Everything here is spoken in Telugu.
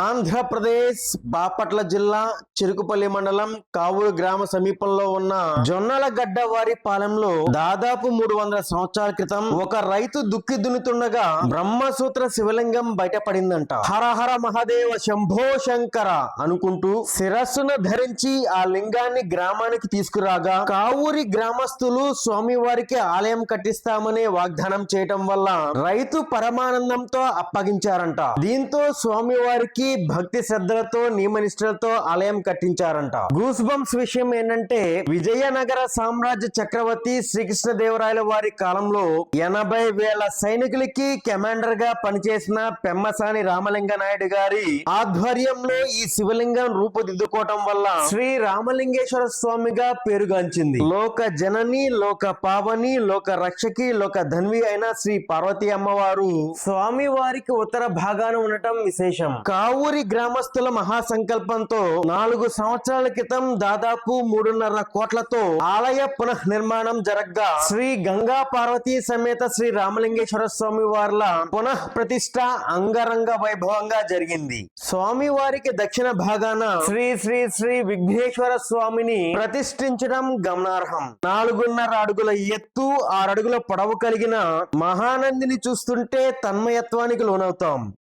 ఆంధ్రప్రదేశ్ బాపట్ల జిల్లా చెరుకుపల్లి మండలం కావూరు గ్రామ సమీపంలో ఉన్న జొన్నల గడ్డ వారి పాలెంలో దాదాపు మూడు వందల సంవత్సరాల క్రితం ఒక రైతు దుక్కి దున్నుతుండగా బ్రహ్మసూత్ర శివలింగం బయటపడిందంట. హరహర మహాదేవ శంభో శంకర అనుకుంటూ శిరస్సును ధరించి ఆ లింగాన్ని గ్రామానికి తీసుకురాగా కావూరి గ్రామస్తులు స్వామివారికి ఆలయం కట్టిస్తామనే వాగ్దానం చేయటం వల్ల రైతు పరమానందంతో అప్పగించారంట. దీంతో స్వామివారికి భక్తి శ్రద్ధలతో నియమనిష్టలతో ఆలయం కట్టించారంట. గూస్ బంప్స్ విషయం ఏంటంటే విజయనగర సామ్రాజ్య చక్రవర్తి శ్రీకృష్ణదేవరాయల వారి కాలంలో ఎనభై వేల సైనికులకి కమాండర్గా పనిచేసిన పెమ్మసాని రామలింగ నాయుడు గారి ఆధ్వర్యంలో ఈ శివలింగం రూపుదిద్దుకోవటం వల్ల శ్రీ రామలింగేశ్వర స్వామిగా పేరుగాంచింది. లోక జనని లోక పావని లోక రక్షకి లోక ధన్వి అయిన శ్రీ పార్వతీ అమ్మవారు స్వామి వారికి ఉత్తర భాగాన ఉండటం విశేషం. కావు కావూరి గ్రామస్తుల మహాసంకల్పంతో నాలుగు సంవత్సరాల క్రితం దాదాపు మూడున్నర కోట్లతో ఆలయ పునః నిర్మాణం జరగ్గా శ్రీ గంగా పార్వతీ సమేత శ్రీ రామలింగేశ్వర స్వామి వార్ల పునః ప్రతిష్ట అంగరంగ వైభవంగా జరిగింది. స్వామి వారికి దక్షిణ భాగాన శ్రీ శ్రీ శ్రీ విఘ్నేశ్వర స్వామిని ప్రతిష్ఠించడం గమనార్హం. నాలుగున్నర అడుగుల ఎత్తు ఆరడుగుల పొడవు కలిగిన మహానందిని చూస్తుంటే తన్మయత్వానికి లోనవుతాం.